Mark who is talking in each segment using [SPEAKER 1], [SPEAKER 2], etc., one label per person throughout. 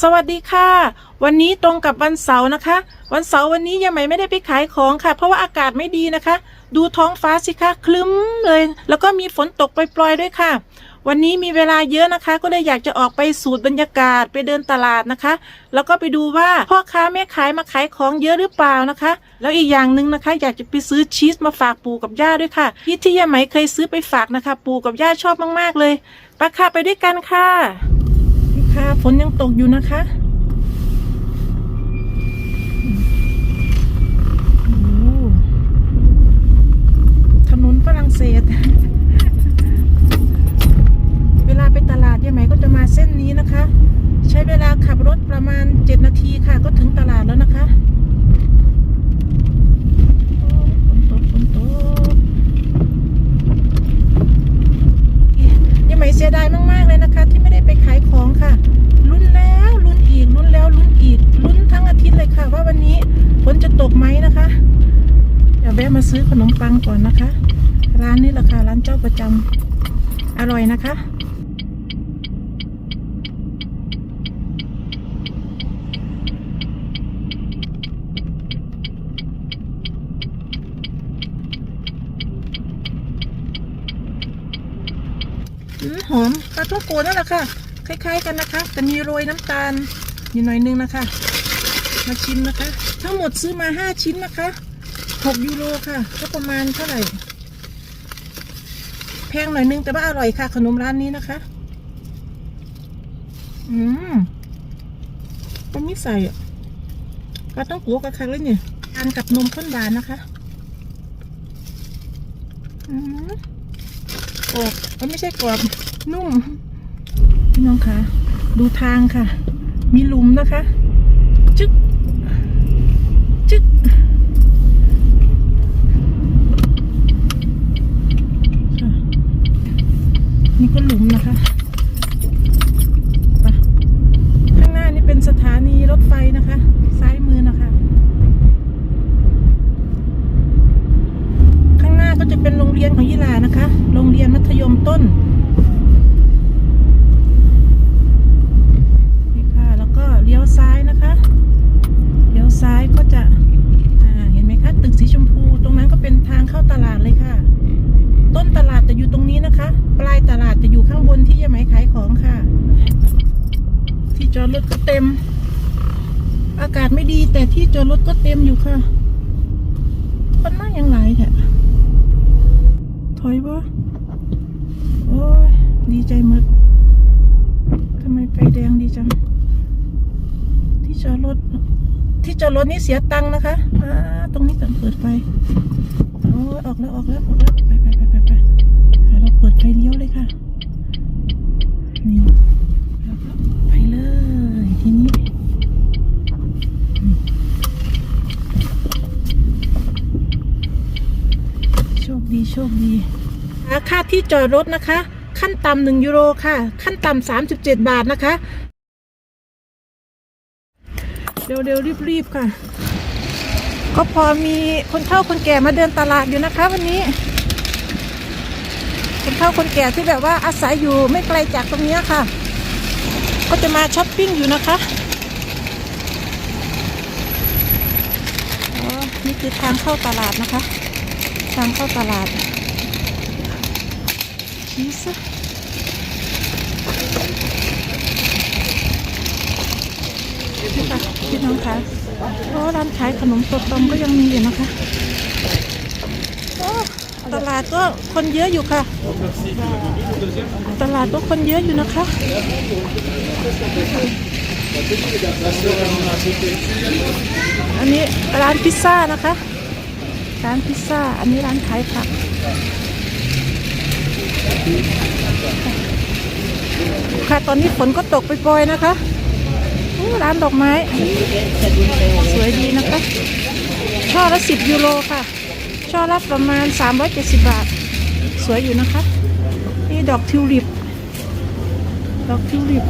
[SPEAKER 1] สวัสดีค่ะ วันนี้ตรงกับวันเสาร์นะคะ วันเสาร์วันนี้ยังไหมไม่ได้ไปขายของค่ะ เพราะว่าอากาศไม่ดีนะคะ ดูท้องฟ้าสิคะคลึ้มเลย แล้วก็มีฝนตกปล่อยๆด้วยค่ะ วันนี้มีเวลาเยอะนะคะ ก็เลยอยากจะออกไปสูตรบรรยากาศไปเดินตลาดนะคะ แล้วก็ไปดูว่าพ่อค้าแม่ขายมาขายของเยอะหรือเปล่านะคะ แล้วอีกอย่างหนึ่งนะคะ อยากจะไปซื้อชีสมาฝากปู่กับย่าด้วยค่ะที่ที่ยายไหมเคยซื้อไปฝากนะคะ ปู่กับย่าชอบมากๆเลยไปค่ะไปด้วยกันค่ะ ฝนยังตกอยู่นะคะถนนฝรั่งเศส เวลาไปตลาดยายไหมก็จะมาเส้นนี้นะคะ ใช้เวลาขับรถประมาณ 7 นาทีค่ะ ก็ถึงตลาดแล้วนะคะโอ้ฝนตกฝนตกยังไม่เสียดายมาก ค่ะว่าวันนี้ฝนจะตกไหมนะคะ เดี๋ยวแวะมาซื้อขนมปังก่อนนะคะ ร้านนี้ราคาร้านเจ้าประจำอร่อยนะคะอืมหอมปลาท่องโกนั่นแหละค่ะ คล้าย ๆ กันนะคะ แต่มีโรยน้ำตาลอยู่หน่อยนึงนะคะ มาชิมนะคะ ทั้งหมดซื้อมาห้าชิ้นนะคะหกยูโรค่ะ ก็ประมาณเท่าไหร่ แพงหน่อยนึงแต่ว่าอร่อยค่ะ ขนมร้านนี้นะคะ อืมมันไม่ใส่อะปลาต้องโกกับครั้งเลยเนี่ยทานกับนมข้นหวานนะคะ อืมกรอบมันไม่ใช่กรอบ นุ่ม พี่น้องคะ ดูทางค่ะ มีหลุมนะคะ จึ๊กจึ๊กค่ะ นี่ก็หลุมนะคะไปข้างหน้านี่เป็นสถานีรถไฟนะคะ ซ้ายมือนะคะ ข้างหน้าก็จะเป็นโรงเรียนของยีลานะคะ โรงเรียนมัธยมต้นนี่ค่ะแล้วก็เลี้ยวซ้ายนะคะ เลี้ยวซ้ายก็จะอ่าเห็นไหมคะตึกสีชมพู ตรงนั้นก็เป็นทางเข้าตลาดเลยค่ะ ต้นตลาดจะอยู่ตรงนี้นะคะ ปลายตลาดจะอยู่ข้างบนที่ยายไหมขายของค่ะ ที่จอดรถก็เต็ม อากาศไม่ดีแต่ที่จอดรถก็เต็มอยู่ค่ะคนมาอย่างไรแท้ถอยบ่โอ้ยดีใจหมดทำไมไฟแดงดีจัง ที่จอดรถที่จอดรถนี่เสียตังค์นะคะอ่าตรงนี้ต้องเปิดไฟ อ้ยออกแล้วออกแล้วออกแล้วไปไปไปไปไปอ่าเราเปิดไฟเลี้ยวเลยค่ะ นี่แล้วก็ไปเลยทีนี้โชคดีโชคดีค่าที่จอดรถนะคะ ขั้นต่ำหนึ่งยูโรค่ะ ขั้นต่ำสามสิบเจ็ดบาทนะคะ เร็วๆรีบๆค่ะ ก็พอมีคนเฒ่าคนแก่มาเดินตลาดอยู่นะคะ วันนี้ คนเฒ่าคนแก่ที่แบบว่าอาศัยอยู่ไม่ไกลจากตรงนี้ค่ะ ก็จะมาช้อปปิ้งอยู่นะคะนี่คือทางเข้าตลาดนะคะ ทางเข้าตลาดชีสนี่ค่ะพี่น้องคะ โอ้ร้านขายขนมสดตมก็ยังมีอยู่นะคะตลาดก็คนเยอะอยู่ค่ะ ตลาดก็คนเยอะอยู่นะคะ อันนี้ร้านพิซซ่านะคะ ร้านพิซซ่า อันนี้ร้านขายผักค่ะ ตอนนี้ฝนก็ตกไปปล่อยนะคะ ร้านดอกไม้ สวยดีนะคะ ช่อละสิบยูโรค่ะ ช่อละประมาณ 370 บาท สวยอยู่นะคะ นี่ดอกทิวลิป ดอกทิวลิป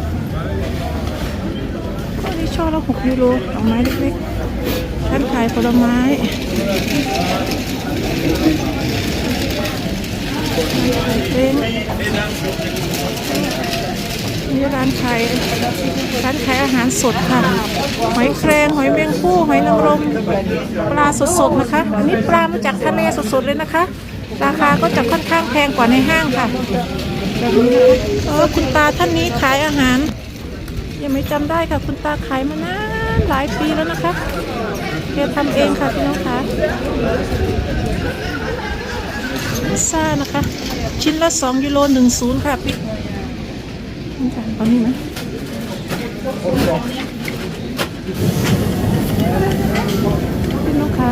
[SPEAKER 1] อันนี้ช่อละ6ยูโรดอกไม้เล็กๆร้านขายผลไม้ขายเพลง นี่ร้านขายร้านขายอาหารสดค่ะ หอยแครงหอยแมงผู้หอยนางรมปลาสดๆนะคะ อันนี้ปลามาจากทะเลสดๆเลยนะคะ ราคาก็จะค่อนข้างแพงกว่าในห้างค่ะคะเออคุณตาท่านนี้ขายอาหาร ยังไม่จำได้ค่ะ คุณตาขายมานานหลายปีแล้วนะคะแกทำเองค่ะพี่น้องคะพิซซ่านะคะ ชิ้นละ 2 ยูโร10 ค่ะ พี่นี่ค่ะเอานี่นะพี่น้องคะ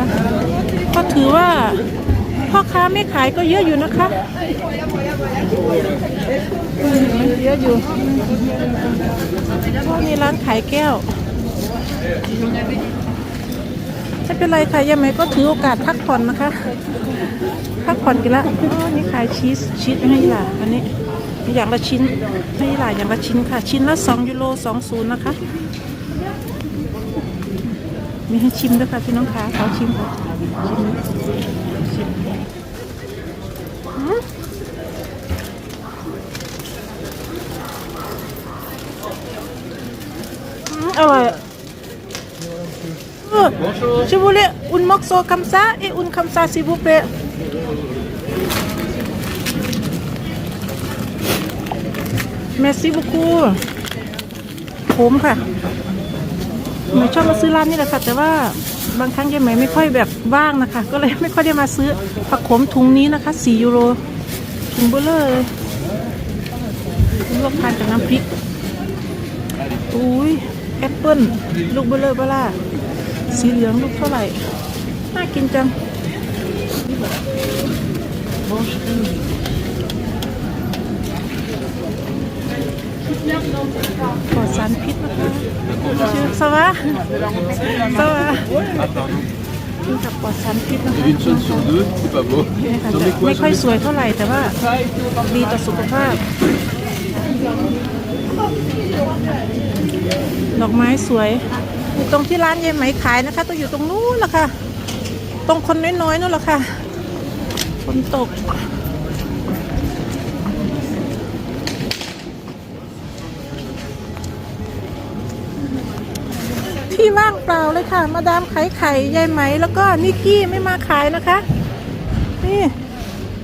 [SPEAKER 1] ก็ถือว่าพ่อค้าไม่ขายก็เยอะอยู่นะคะเยอะอยู่พวกนี้ร้านขายแก้วไม่เป็นไรค่ะยังไงก็ถือโอกาสพักผ่อนนะคะ พักผ่อนกันละอ๋อนี่ขายชีสชีสให้ล่ะอันนี้ อย่างละชิ้นให้หล่ะอย่างละชิ้นค่ะ ชิ้นละ 2 ยูโร20 นะคะ มีให้ชิมด้วยค่ะพี่น้องคะขอชิมค่ะชิมชิมอืม Mm, ah ouais. Oh, je voulais un morceau comme ça et une comme ça, s'il vous plaît. Merci beaucoup. ผมค่ะหมายชอบมาซื้อร้านนี่แหละค่ะ แต่ว่าบางครั้งยายไหมไม่ค่อยแบบว่างนะคะ ก็เลยไม่ค่อยได้มาซื้อผักขมถุงนี้นะคะ4ยูโรถุงเบลเลอร์ลยลวกทานกับน้ำพริกอุ้ยแอปเปิ้ลลูกเบลเลอร์เบล่าสีเหลืองลูกเท่าไหร่ น่ากินจัง ปลอดสารพิษนะคะชื่อสวะสวะกินกับปลอดสารพิษนะคะ
[SPEAKER 2] Une chance sur deux, c'est pas beau.
[SPEAKER 1] เนี่ยค่ะ
[SPEAKER 2] J'en
[SPEAKER 1] แต่
[SPEAKER 2] ai quoi
[SPEAKER 1] ไม่
[SPEAKER 2] j'en
[SPEAKER 1] ค่อย
[SPEAKER 2] ai-
[SPEAKER 1] สวยเท่าไหร่แต่ว่าดีต่อสุขภาพ ดอกไม้สวยอยู่ตรงที่ร้านยายไหมขายนะคะต้องอยู่ตรงนู้นแหละค่ะ ตรงคนน้อยๆนู่นแหละค่ะฝนตก เปล่าเลยค่ะ มาดามขายไข่ยายไหม แล้วก็นิกกี้ไม่มาขายนะคะ นี่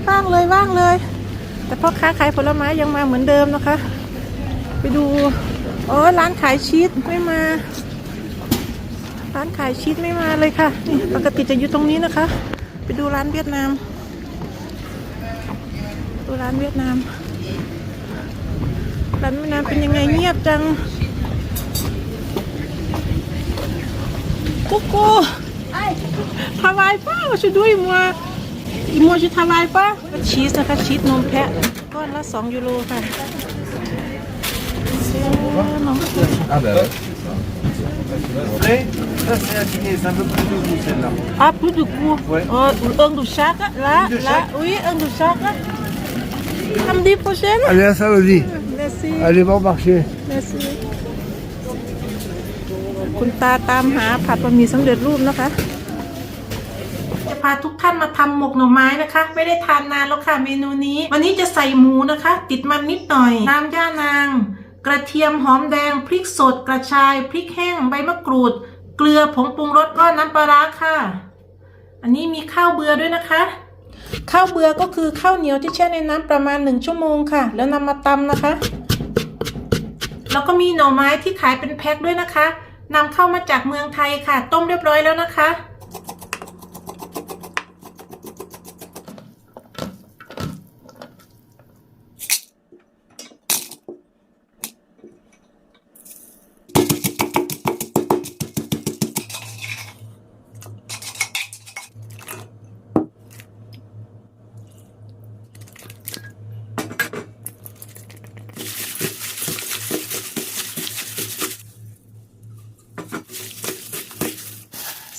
[SPEAKER 1] ว่างเลยว่างเลย แต่พ่อค้าขายผลไม้ยังมาเหมือนเดิมนะคะ ไปดูอ๋อร้านขายชีสไม่มา ร้านขายชีสไม่มาเลยค่ะ นี่ปกติจะอยู่ตรงนี้นะคะ ไปดูร้านเวียดนาม ดูร้านเวียดนามร้านเวียดนามเป็นยังไงเงียบจัง Coucou Travaille pas aujourd'hui moi moi je travaille pas ชีสนะคะชีสนมแพะก้อนละ2ยูโรค่ะเออนม
[SPEAKER 2] Ah bah ouais.
[SPEAKER 3] Après, ça c'est à dîner, c'est un peu plus de goût celle-là.
[SPEAKER 1] Ah, plus de goût.
[SPEAKER 3] Ouais.
[SPEAKER 1] Euh, un de chaque, là,
[SPEAKER 3] Une de
[SPEAKER 1] là,
[SPEAKER 3] chaque.
[SPEAKER 1] oui, un de chaque. Samedi prochain.
[SPEAKER 3] Allez à samedi.
[SPEAKER 1] Merci.
[SPEAKER 3] Allez bon marché.
[SPEAKER 1] Merci. คุณตาตามหาผัดบะหมี่สำเร็จรูปนะคะ จะพาทุกท่านมาทำหมกหน่อไม้นะคะ ไม่ได้ทานนานแล้วค่ะเมนูนี้ วันนี้จะใส่หมูนะคะ ติดมันนิดหน่อย น้ำย่านาง กระเทียมหอมแดง พริกสด กระชาย พริกแห้ง ใบมะกรูด เกลือผงปรุงรสก็น้ำปลาร้าค่ะ อันนี้มีข้าวเบื่อด้วยนะคะข้าวเบื่อก็คือข้าวเหนียวที่แช่ในน้ำประมาณหนึ่งชั่วโมงค่ะ แล้วนำมาตำนะคะ แล้วก็มีหน่อไม้ที่ขายเป็นแพ็คด้วยนะคะนำเข้ามาจากเมืองไทยค่ะ ต้มเรียบร้อยแล้วนะคะ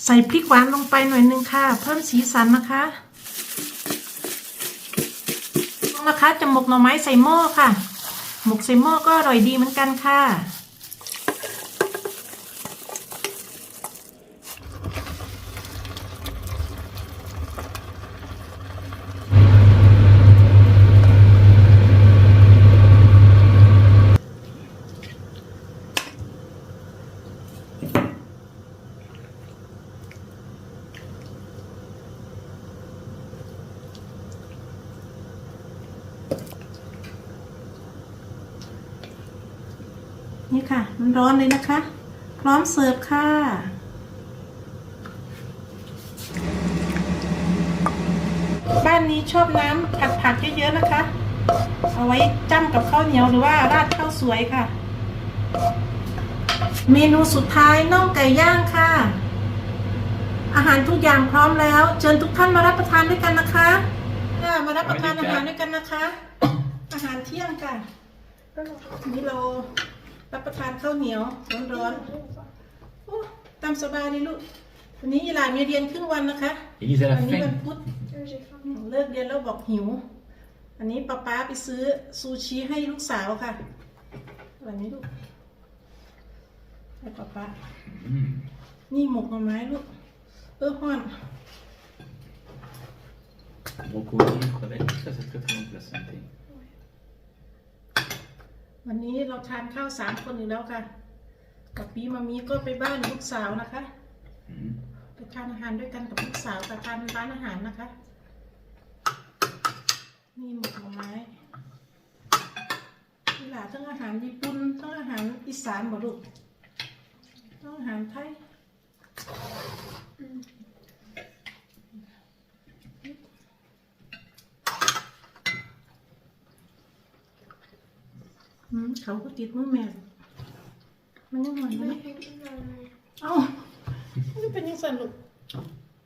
[SPEAKER 1] ใส่พริกหวานลงไปหน่อยนึงค่ะ เพิ่มสีสันนะคะนะคะจะหมกหน่อไม้ใส่หม้อค่ะ หมกใส่หม้อก็อร่อยดีเหมือนกันค่ะ ร้อนเลยนะคะ พร้อมเสิร์ฟค่ะบ้านนี้ชอบน้ำผัดผักเยอะๆนะคะ เอาไว้จ้ำกับข้าวเหนียวหรือว่าราดข้าวสวยค่ะ เมนูสุดท้ายน่องไก่ย่างค่ะ อาหารทุกอย่างพร้อมแล้ว เชิญทุกท่านมารับประทานด้วยกันนะคะค่ะมารับประทานอาหารด้วยกันนะคะ อาหารเที่ยงค่ะนี่เรา รับประทานข้าวเหนียวร้อนๆโอ้ตามสบายเลยลูก วันนี้ยีหลานมีเรียนครึ่งวันนะคะ
[SPEAKER 2] Elise, elle
[SPEAKER 1] วั
[SPEAKER 2] a
[SPEAKER 1] นี้วัน
[SPEAKER 2] faim.
[SPEAKER 1] พุธอืมเลิกเรียนแล้วบอกหิว อันนี้ป๊าป๊าไปซื้อซูชิให้ลูกสาวค่ะอะไรนี้ลูกให้ป๊าป๊านี่หมกหน่อไม้ลูก เออฮ้อน
[SPEAKER 2] Brocoli, crevettes, tout ça, c'est très très bon pour la santé.
[SPEAKER 1] วันนี้เราทานข้าวสามคนอีกแล้วค่ะ กับปีมามีก็ไปบ้านลูกสาวนะคะ ไปทานอาหารด้วยกันกับลูกสาวแต่ทานร้านอาหารนะคะ นี่หมกหน่อไม้นี่หลาทั้งอาหารญี่ปุ่นทั้งอาหารอีสานบ่ลูกทั้งอาหารไทย เขาก็ติดมือแม่ มันยังหน่อยไหมเอ้ามันเป็นยังสันลูก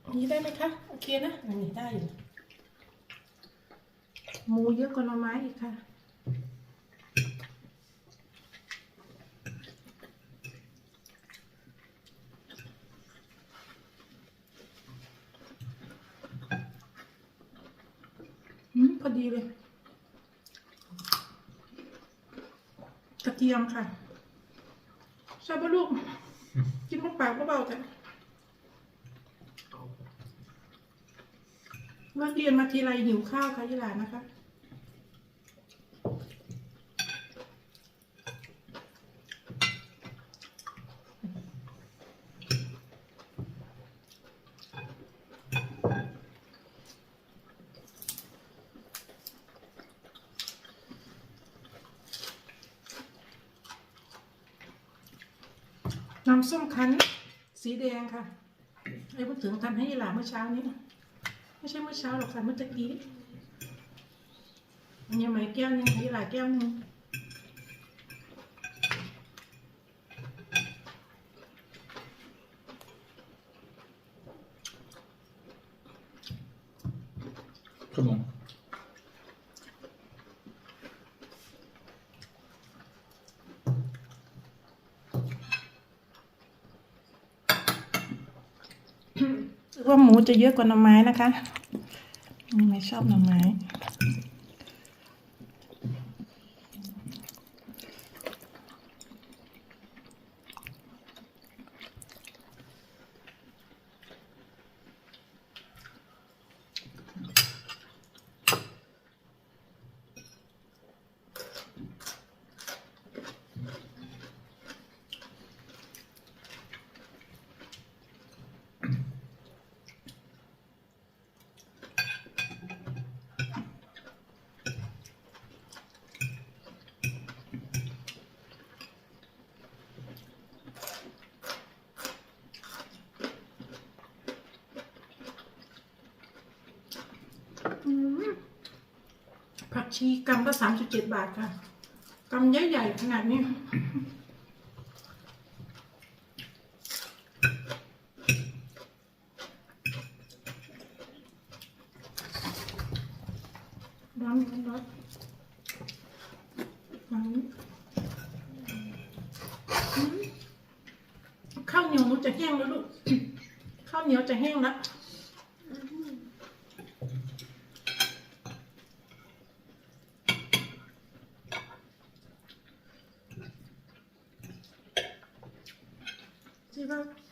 [SPEAKER 1] อันนี้ได้ไหมคะ โอเคนะอันนี้ได้อยู่หมูเยอะกว่าหน่อไม้อีกค่ะอืมพอดีเลย ระเทียมค่ะชอบปะลูก กินมะปากเบาๆแต่เลิกเรียนมาทีไรหิวข้าวค่ะยี่หลานนะคะ น้ำส้มคั้นสีแดงค่ะไอ้พูดถึงทำให้ยี่หลาเมื่อเช้านี้ ไม่ใช่เมื่อเช้าหรอกค่ะเมื่อตะกี้อันนี้ไหมแก้วนึงยี่หลาแก้วนึง ว่าหมูจะเยอะกว่าหน่อไม้นะคะ ไม่ชอบหน่อไม้ อืม ผักชีกัมละสามสิบเจ็ดบาทค่ะกัมใหญ่ๆขนาดนี้ร้อนร้อนร้อนอืมข้าวเหนียวหนูจะแห้งแล้วลูก ข้าวเหนียวจะแห้งแล้ว ใช่ปะ
[SPEAKER 2] Comment